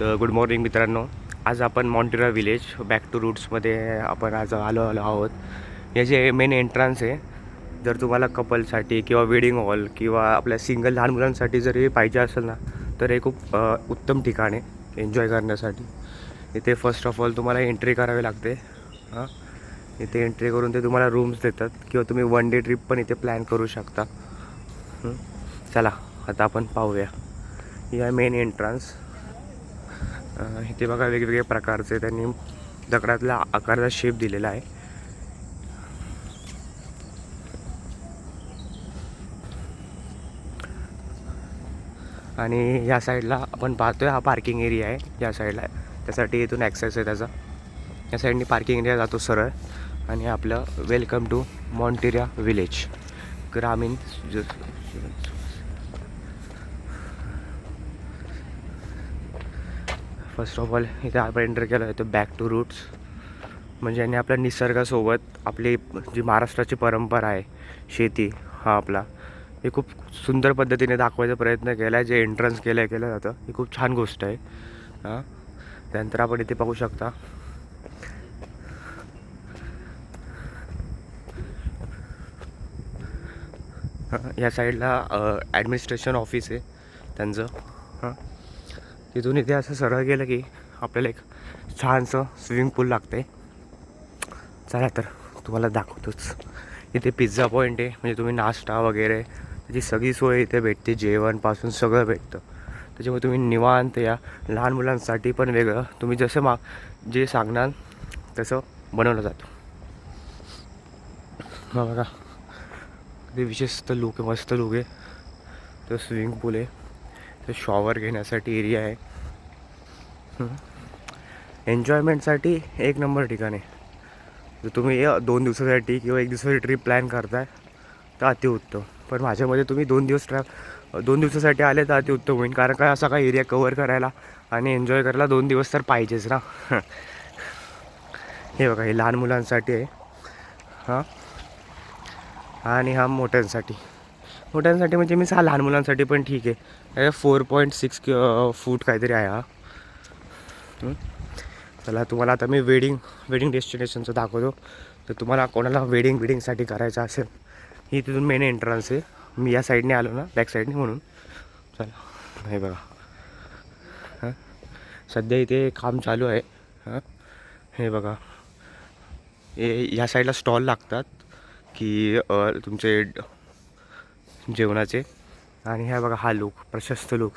तर good morning मित्रांनो. आज आपण मॉन्टेरा विलेज बॅक टू रूट्समध्ये आपण आज आलो आलो आहोत. हे जे मेन एंट्रन्स आहे जर तुम्हाला कपलसाठी किंवा वेडिंग हॉल किंवा आपल्या सिंगल लहान मुलांसाठी जरी पाहिजे असेल ना तर हे खूप उत्तम ठिकाण आहे एन्जॉय करण्यासाठी. इथे फर्स्ट ऑफ ऑल तुम्हाला एंट्री करावी लागते. हां? इथे एंट्री करून ते तुम्हाला रूम्स देतात किंवा तुम्ही वन डे ट्रिप पण इथे प्लॅन करू शकता. चला आता आपण पाहूया. या मेन एंट्रन्स इथे बघा वेगवेगळ्या प्रकारचे त्यांनी दगडातल्या आकाराचा शेप दिलेला आहे. आणि या साईडला आपण पाहतोय हा पार्किंग एरिया आहे. या साईडला त्यासाठी इथून ॲक्सेस आहे त्याचा. या साईडनी पार्किंग एरिया जातो सरळ. आणि आपलं वेलकम टू मॉन्टेरिया विलेज ग्रामीण फर्स्ट ऑफ ऑल इथे आपण एंटर केलं होतं बॅक टू रूट्स म्हणजे यांनी आपल्या निसर्गासोबत आपली जी महाराष्ट्राची परंपरा आहे शेती हा आपला हे खूप सुंदर पद्धतीने दाखवायचा प्रयत्न केला आहे जे एंट्रन्स केलं केलं जातं ही खूप छान गोष्ट आहे. हां? त्यानंतर आपण इथे पाहू शकता. हां, या साईडला ॲडमिनिस्ट्रेशन ऑफिस आहे त्यांचं. हां? तिथून इथे असं सरळ गेलं की आपल्याला एक छानसं स्विमिंग पूल लागते. चला तर तुम्हाला दाखवतोच. इथे पिझ्झा पॉईंट आहे म्हणजे तुम्ही नाश्ता वगैरे त्याची सगळी सोय इथे भेटते जेवणपासून सगळं भेटतं. त्याच्यामुळे तुम्ही निवांत या. लहान मुलांसाठी पण वेगळं. तुम्ही जसं मा जे सांगणार तसं बनवलं जातं. बघा. ते विशेषतः लुक आहे मस्त लुक आहे. तो स्विमिंग पूल आहे. ते शॉवर घेण्यासाठी एरिया आहे. एन्जॉयमेंटसाठी एक नंबर ठिकाण आहे. जर तुम्ही दोन दिवसासाठी किंवा एक दिवसाची ट्रिप प्लॅन करताय तर अतिउत्तम. पण माझ्यामध्ये तुम्ही दोन दिवस ट्रॅ दोन दिवसासाठी आले तर अतिउत्तम होईल. कारण काय असा काय एरिया कवर करायला आणि एन्जॉय करायला दोन दिवस तर पाहिजेच ना. हे बघा हे लहान मुलांसाठी आहे. हां. आणि हा मोठ्यांसाठी. मोठ्यांसाठी म्हणजे मी सहा लहान मुलांसाठी पण ठीक आहे. फोर पॉईंट सिक्स फूट काहीतरी आहे हा. चला तुम्हाला आता मी वेडिंग वेडिंग डेस्टिनेशनचं दाखवतो. तर तुम्हाला कोणाला वेडिंग वेडिंगसाठी करायचं असेल ही तिथून मेन एंट्रन्स आहे. मी या साईडने आलो ना बॅक साईडने म्हणून. चला हे बघा. हां? सध्या इथे काम चालू आहे. हां? हे बघा. हे ह्या साईडला स्टॉल लागतात की तुमचे ड- जेवणाचे. आणि ह्या बघा हा लुक प्रशस्त लुक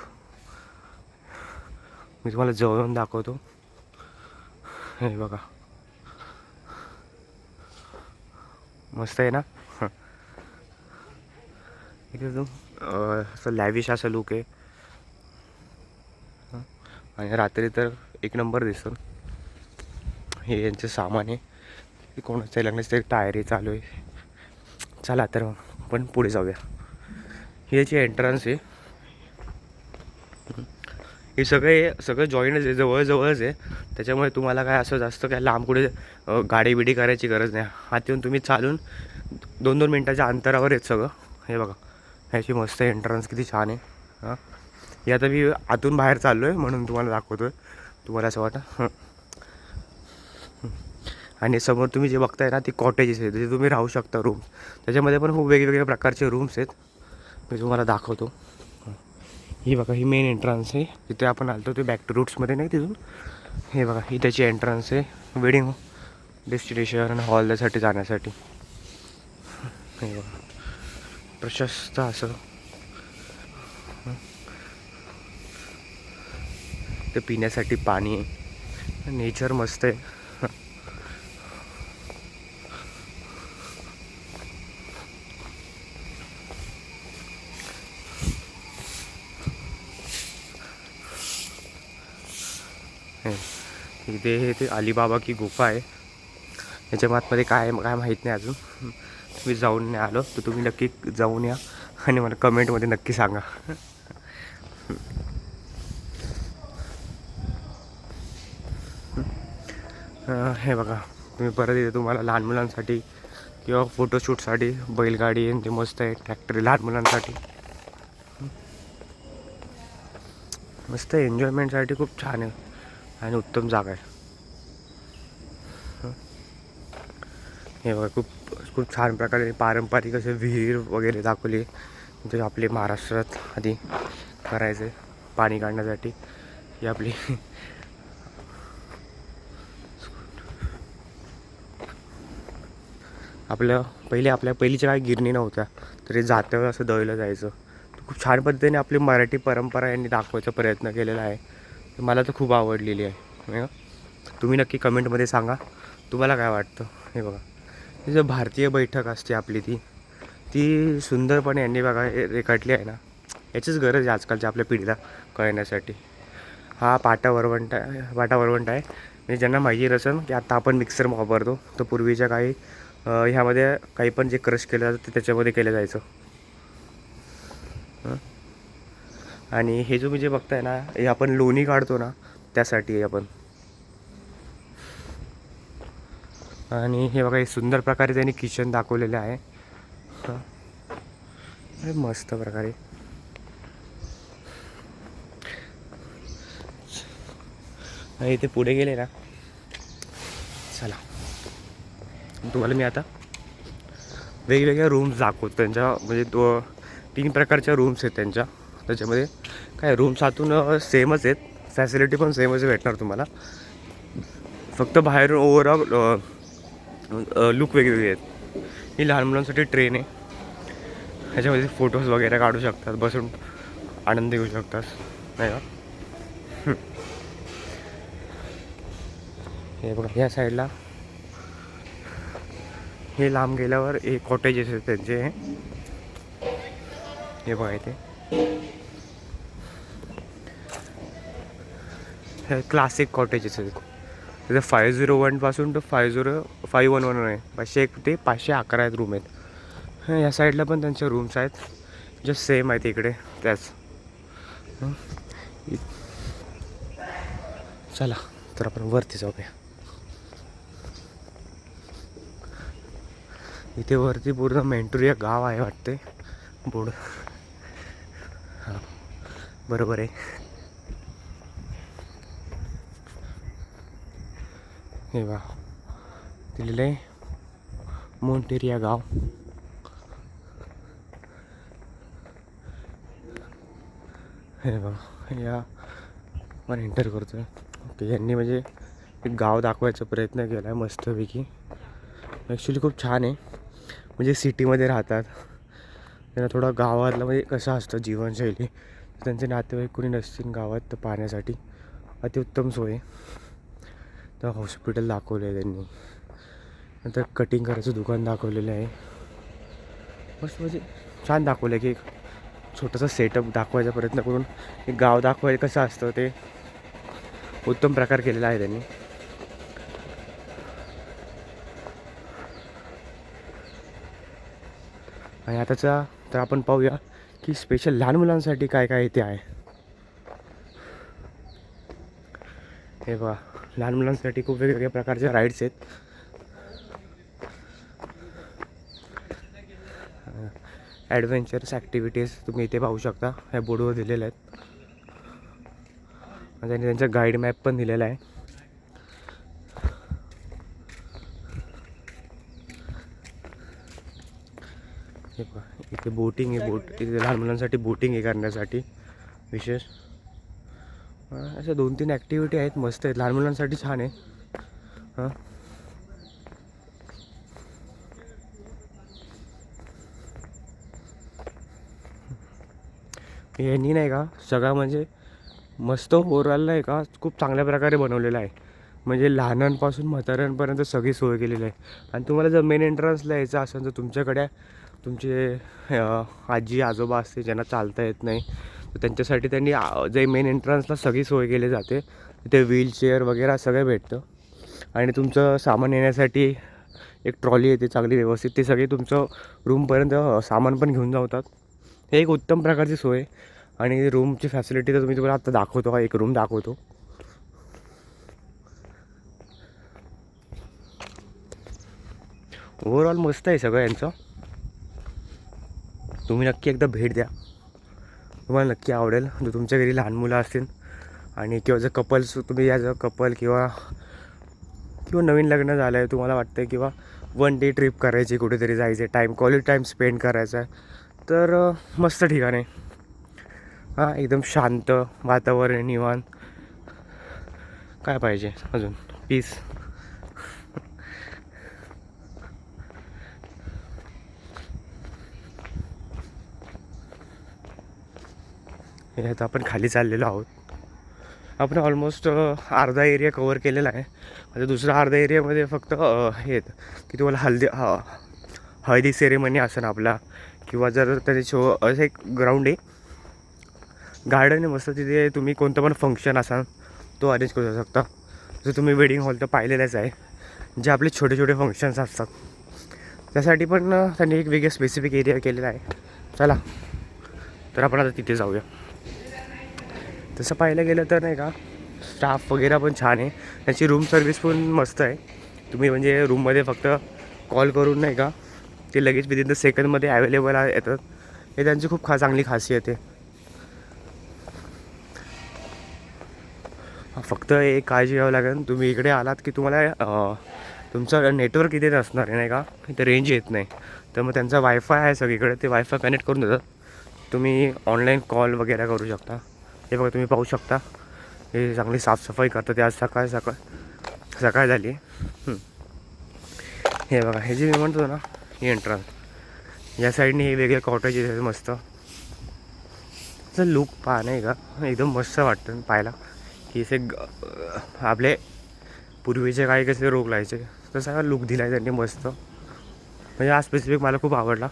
मी तुम्हाला जवळून दाखवतो. हे बघा. मस्त आहे ना? एकदम असं लॅविश असं लुक आहे. आणि रात्री तर एक नंबर दिसतो. हे यांचं सामान आहे. हे कोणाचं लग्नाचं? तरी टायरी चालू आहे. चला तर मग पण पुढे जाऊया. याची एंट्रन्स आहे हे सगळे सगळं जॉईनच आहे जवळजवळच आहे. त्याच्यामुळे तुम्हाला काय असं जास्त काय लांब कुठे गाडी बिडी करायची गरज नाही. हात येऊन तुम्ही चालून दोन दोन मिनटाच्या अंतरावर आहेत सगळं. हे बघा ह्याची मस्त एंट्रन्स किती छान आहे. हां. हे आता मी आतून बाहेर चाललो आहे म्हणून तुम्हाला दाखवतो आहे तुम्हाला असं वाटतं आणि समोर तुम्ही जे बघताय ना ती कॉटेजेस आहेत. तिथे तुम्ही राहू शकता रूम त्याच्यामध्ये पण खूप वेगवेगळ्या प्रकारचे रूम्स आहेत. मी तुम्हाला दाखवतो. ही बघा ही मेन एंट्रन्स आहे. तिथे आपण आलतो ते बॅक टू रूट्समध्ये नाही तिथून? हे बघा ही त्याची एंट्रन्स आहे. वेडिंग डेस्टिनेशन हॉलसाठी जाण्यासाठी. हे बघा प्रशस्त असं. ते पिण्यासाठी पाणी आहे. नेचर मस्त आहे. इथे हे ते अलिबाबा की गुफा आहे. याच्या आतमध्ये काय आहे काय माहीत नाही अजून. तुम्ही जाऊन नाही आलो तर तुम्ही नक्की जाऊन या. आणि मला कमेंटमध्ये नक्की सांगा. हे बघा तुम्ही परत इथे तुम्हाला लहान मुलांसाठी किंवा फोटोशूटसाठी बैलगाडी आणि ते मस्त आहे ट्रॅक्टर लहान मुलांसाठी. मस्त एन्जॉयमेंटसाठी खूप छान आहे. आणि उत्तम जागा आहे. हे बघा खूप खूप छान प्रकारे पारंपरिक असे विहीर वगैरे दाखवली जे आपले महाराष्ट्रात आधी करायचे पाणी काढण्यासाठी. ही आपली आपलं पहिले आपल्या पहिलीच्या काही गिरणी नव्हत्या. तरी जात्यावर असं दळलं जायचं. खूप छान पद्धतीने आपली मराठी परंपरा यांनी दाखवायचा प्रयत्न केलेला आहे. मला तर खूप आवडलेली आहे. नाही तुम्ही नक्की कमेंटमध्ये सांगा. तुम्हाला काय वाटतं? हे बघा. ही जो भारतीय बैठक असते आपली ती ती सुंदरपणे यांनी बघा रेखाटली आहे ना. याचीच गरज आहे आजकालच्या आपल्या पिढीला कळण्यासाठी. हा पाटा वरवंट आहे पाटा वरवंट आहे. म्हणजे ज्यांना माहिती नसेल की आत्ता आपण मिक्सर वापरतो तर पूर्वीच्या काही ह्यामध्ये काही पण जे क्रश केलं जातं ते त्याच्यामध्ये केलं जायचं हं? आणि हे जो मी जे बघताय ना हे आपण लोणी काढतो ना त्यासाठी आपण. आणि हे बघा हे सुंदर प्रकारे त्यांनी किचन दाखवलेलं आहे. मस्त प्रकारे. इथे पुढे गेले ना चला. तुम्हाला मी आता वेगवेगळ्या रूम्स दाखवतो. त्यांच्या म्हणजे तो तीन प्रकारच्या रूम्स आहेत त्यांच्या. त्याच्यामध्ये काय रूम्स आतून सेमच आहेत. फॅसिलिटी पण सेमच भेटणार तुम्हाला. फक्त बाहेरून ओवरऑल लुक वेगवेगळी आहेत. ही लहान मुलांसाठी ट्रेन आहे. ह्याच्यामध्ये फोटोज वगैरे काढू शकतात बसून आनंद घेऊ शकतात. नाही का? हे बघा ह्या साईडला हे लांब गेल्यावर हे कॉटेजेस आहेत त्यांचे हे बघा इथे. क्लासिक कॉटेजेस आहेत त्याचं फाय झिरो वनपासून तर five zero five one one आहे. पाचशे एक ते पाचशे अकरा आहेत रूम आहेत. ह्या या साईडला पण त्यांच्या रूम्स आहेत. जस्ट सेम आहेत इकडे त्याच. इ- चला तर आपण वरती जाऊया. इथे वरती पूर्ण मेंटुरिया गाव आहे वाटते बोर्ड हां बरोबर आहे. हे वा दिलेलं आहे. मोंटेरिया गाव. हे बघा. या आपण एंटर करतो आहे ओके यांनी म्हणजे एक गाव दाखवायचा प्रयत्न केला आहे मस्तपैकी. ॲक्च्युली खूप छान आहे. म्हणजे सिटीमध्ये राहतात. त्यांना थोडं गावातलं म्हणजे कसं असतं जीवनशैली. त्यांचे नातेवाईक कोणी नसतील गावात तर पाहण्यासाठी. अतिउत्तम सोय. आहे. तर हॉस्पिटल दाखवलं आहे त्यांनी. नंतर कटिंग करायचं दुकान दाखवलेलं आहे. मस्त म्हणजे छान दाखवलं आहे की एक छोटासा सेटअप दाखवायचा प्रयत्न करून एक गाव दाखवायचं कसं असतं ते उत्तम प्रकार केलेला आहे त्यांनी. आणि आताचा तर आपण पाहूया की स्पेशल लहान मुलांसाठी काय काय इथे आहे. हे बघा लहान मुलांसाठी खूप वेगवेगळ्या प्रकारच्या राईड्स आहेत. ॲडव्हेंचर्स ॲक्टिव्हिटीज तुम्ही इथे पाहू शकता. ह्या बोर्डवर दिलेल्या आहेत. त्यांनी त्यांचा गाईड मॅप पण दिलेला आहे. इथे बोटिंग आहे बोट इथे लहान मुलांसाठी बोटिंग आहे करण्यासाठी. विशेष. हां अशा दोन तीन ॲक्टिव्हिटी आहेत मस्त आहेत. लहान मुलांसाठी छान आहे. हां. यांनी नाही का सगळा म्हणजे मस्त ओव्हरऑल नाही का खूप चांगल्या प्रकारे बनवलेला आहे. म्हणजे लहानांपासून म्हाताऱ्यांपर्यंत सगळी सोय केलेली आहे. आणि तुम्हाला जर मेन एंट्रन्सला यायचं असेल तर तुमच्याकडे तुमचे आजी आजोबा असते ज्यांना चालता येत नाही तर त्यांच्यासाठी त्यांनी जे मेन एंट्रन्सला सगळी सोय केली जाते. तिथे व्हीलचेअर वगैरे सगळं भेटतं. आणि तुमचं सामान येण्यासाठी एक ट्रॉली येते चांगली व्यवस्थित. ते सगळे तुमचं रूमपर्यंत सामान पण घेऊन जावतात हे एक उत्तम प्रकारची सोय. आणि रूमची फॅसिलिटी तर तुम्ही तुम्हाला आता दाखवतो. हा एक रूम दाखवतो. ओव्हरऑल मस्त आहे सगळं यांचं. तुम्ही नक्की एकदा भेट द्या. तुम्हाला नक्की आवडेल. जर तुमच्या घरी लहान मुलं असतील आणि किंवा जर कपल्स तुम्ही ॲज अ कपल किंवा किंवा नवीन लग्न झालं आहे तुम्हाला वाटतं आहे किंवा वन डे ट्रिप करायची कुठेतरी जायचे टाईम क्वालिटी टाईम स्पेंड करायचा आहे तर मस्त ठिकाण आहे. हां एकदम शांत वातावरण निवांत. काय पाहिजे अजून? पीस हे आता आपण खाली चाललेलो आहोत. आपण ऑलमोस्ट अर्धा एरिया कवर केलेला आहे. म्हणजे दुसरा अर्धा एरियामध्ये फक्त हे की तुम्हाला हल्दी ह हळदी सेरेमनी असेल आपला. किंवा जर त्याचे शो असं एक ग्राउंड आहे. गार्डन आहे मस्त तिथे तुम्ही कोणतं पण फंक्शन असाल तो अरेंज करू शकता. जो तुम्ही वेडिंग हॉल तर पाहिलेलाच आहे. जे आपले छोटे छोटे फंक्शन्स असतात. त्यासाठी पण त्यांनी एक वेगळं स्पेसिफिक एरिया केलेला आहे. चला. तर आपण आता तिथे जाऊया. तसं पाहायला गेलं तर नाही का स्टाफ वगैरे पण छान आहे. त्याची रूम सर्विस पण मस्त आहे. तुम्ही म्हणजे रूममध्ये फक्त कॉल करून नाही का ते लगेच विदिन द सेकंडमध्ये अवेलेबल येतात. हे त्यांची खूप खा चांगली खासियत आहे. फक्त एक काळजी घ्यावं लागेल. तुम्ही इकडे आलात की तुम्हाला तुमचं नेटवर्क इथे नसणार आहे नाही का? इथे रेंज येत नाही. तर मग त्यांचा वायफाय आहे सगळीकडे ते वायफाय कनेक्ट करून देतात. तुम्ही ऑनलाईन कॉल वगैरे करू शकता. हे बघा तुम्ही पाहू शकता. हे चांगली साफसफाई करतात ते आज सकाळ सकाळ सकाळ झाली. हे बघा हे जे मी म्हणतो ना हे एंट्रन्स या साईडने हे वेगळे कॉटेजेस आहेत मस्त. लुक पहा नाही का एकदम मस्त वाटतं पाहायला. की असे ग- आपले पूर्वीचे काही कसे रोग लायचे तसा लुक दिला आहे त्यांनी मस्त. म्हणजे हा स्पेसिफिक मला खूप आवडला.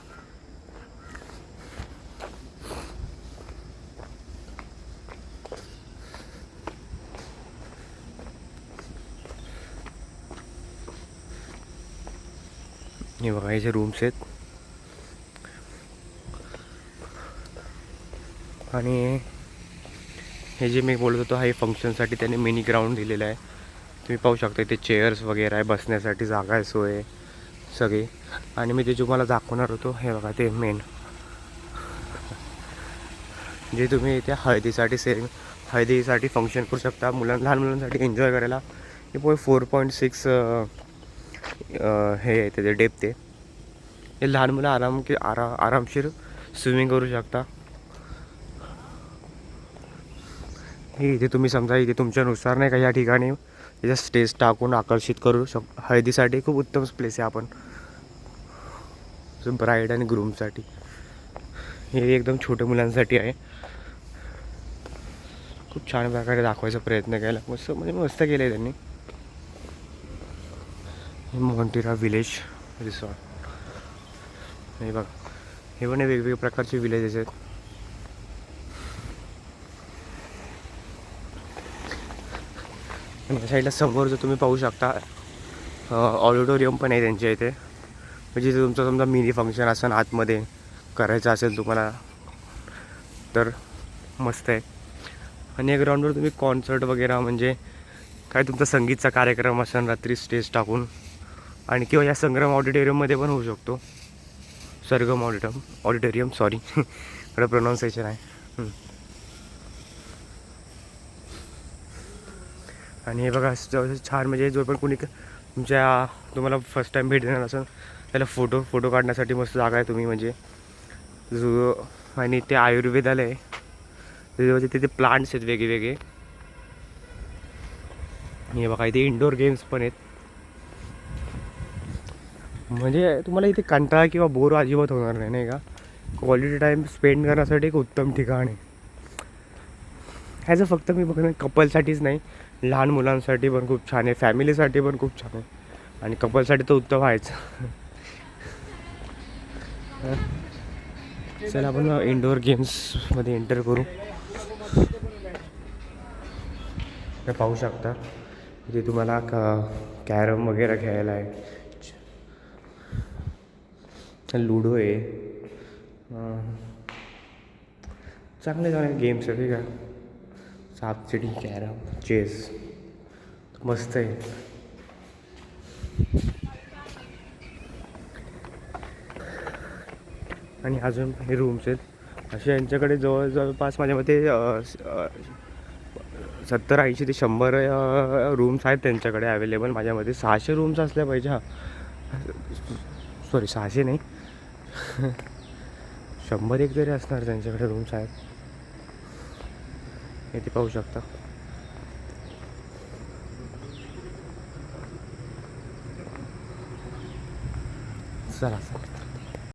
हे बघा हे जे रूम्स आहेत. आणि हे जे मी बोलत होतो हा हे फंक्शनसाठी त्याने मिनी ग्राउंड दिलेलं आहे. तुम्ही पाहू शकता इथे चेअर्स वगैरे आहे बसण्यासाठी जागा आहे सोय सगळी. आणि मी ते तुम्हाला दाखवणार होतो हे बघा ते मेन जे तुम्ही इथे हळदीसाठी सेम हळदीसाठी फंक्शन करू शकता मुलां लहान मुलांसाठी एन्जॉय करायला. हे पोय फोर पॉईंट सिक्स हे आहे त्याचे डेप ते हे लहान मुलं आराम की आरा आरामशीर स्विमिंग करू शकता. हे इथे तुम्ही समजा इथे तुमच्यानुसार नाही का या ठिकाणी याचा स्टेज टाकून आकर्षित करू शक हळदीसाठी खूप उत्तम प्लेस आहे आपण. ब्राईड आणि ग्रूमसाठी हे एकदम छोट्या मुलांसाठी आहे. खूप छान प्रकारे दाखवायचा प्रयत्न केला. मस्त म्हणजे मस्त केलं आहे त्यांनी. हे विलेज रिसॉर्ट हे बघा हे पण हे वेगवेगळ्या प्रकारचे विलेजेस आहेत. आणि या साईडला समोर जर तुम्ही पाहू शकता ऑडिटोरियम पण आहे त्यांच्या इथे. म्हणजे तुमचं समजा मिनी फंक्शन असेल आतमध्ये करायचं असेल तुम्हाला तर मस्त आहे. आणि या ग्राउंडवर तुम्ही कॉन्सर्ट वगैरे म्हणजे काय तुमचा संगीतचा कार्यक्रम असेल रात्री स्टेज टाकून आणि किंवा या संग्राम ऑडिटोरियममध्ये पण होऊ शकतो. सरगम ऑडिटम ऑडिटोरियम सॉरी इकडं प्रोनाऊन्सेशन आहे. आणि हे बघा छान म्हणजे जो पण कोणी तुमच्या तुम्हाला फर्स्ट टाईम भेट देणार असेल त्याला फोटो फोटो काढण्यासाठी मस्त जागा आहे तुम्ही म्हणजे. जो आणि ते आयुर्वेदालय म्हणजे तिथे प्लांट्स आहेत वेगळे हे बघा इथे इंडोर गेम्स पण आहेत. म्हणजे तुम्हाला इथे कंटाळा किंवा बोर अजिबात होणार नाही नाही का? क्वालिटी टाईम स्पेंड करण्यासाठी एक उत्तम ठिकाण आहे. ह्याचं फक्त मी बघणार कपलसाठीच नाही लहान मुलांसाठी पण खूप छान आहे फॅमिलीसाठी पण खूप छान आहे. आणि कपलसाठी तर उत्तम आहेच. चला आपण इनडोअर गेम्समध्ये एंटर करू. पाहू शकता इथे तुम्हाला कॅरम वगैरे खेळायला आहे. लुडो आहे. चांगले चांगले गेम्स आहे ठीक आहे सापचिडी कॅरम चेस. मस्त आहे. आणि अजून हे रूम्स आहेत. असे यांच्याकडे जवळ जवळपास माझ्या मते सत्तर ऐंशी ते शंभर रूम्स आहेत त्यांच्याकडे अवेलेबल माझ्यामध्ये सहाशे रूम्स असल्या पाहिजे. हां. सॉरी सहाशे नाही. शंभर एक तरी असणार त्यांच्याकडे रूम्स आहेत हे ते पाहू शकता. चला चला.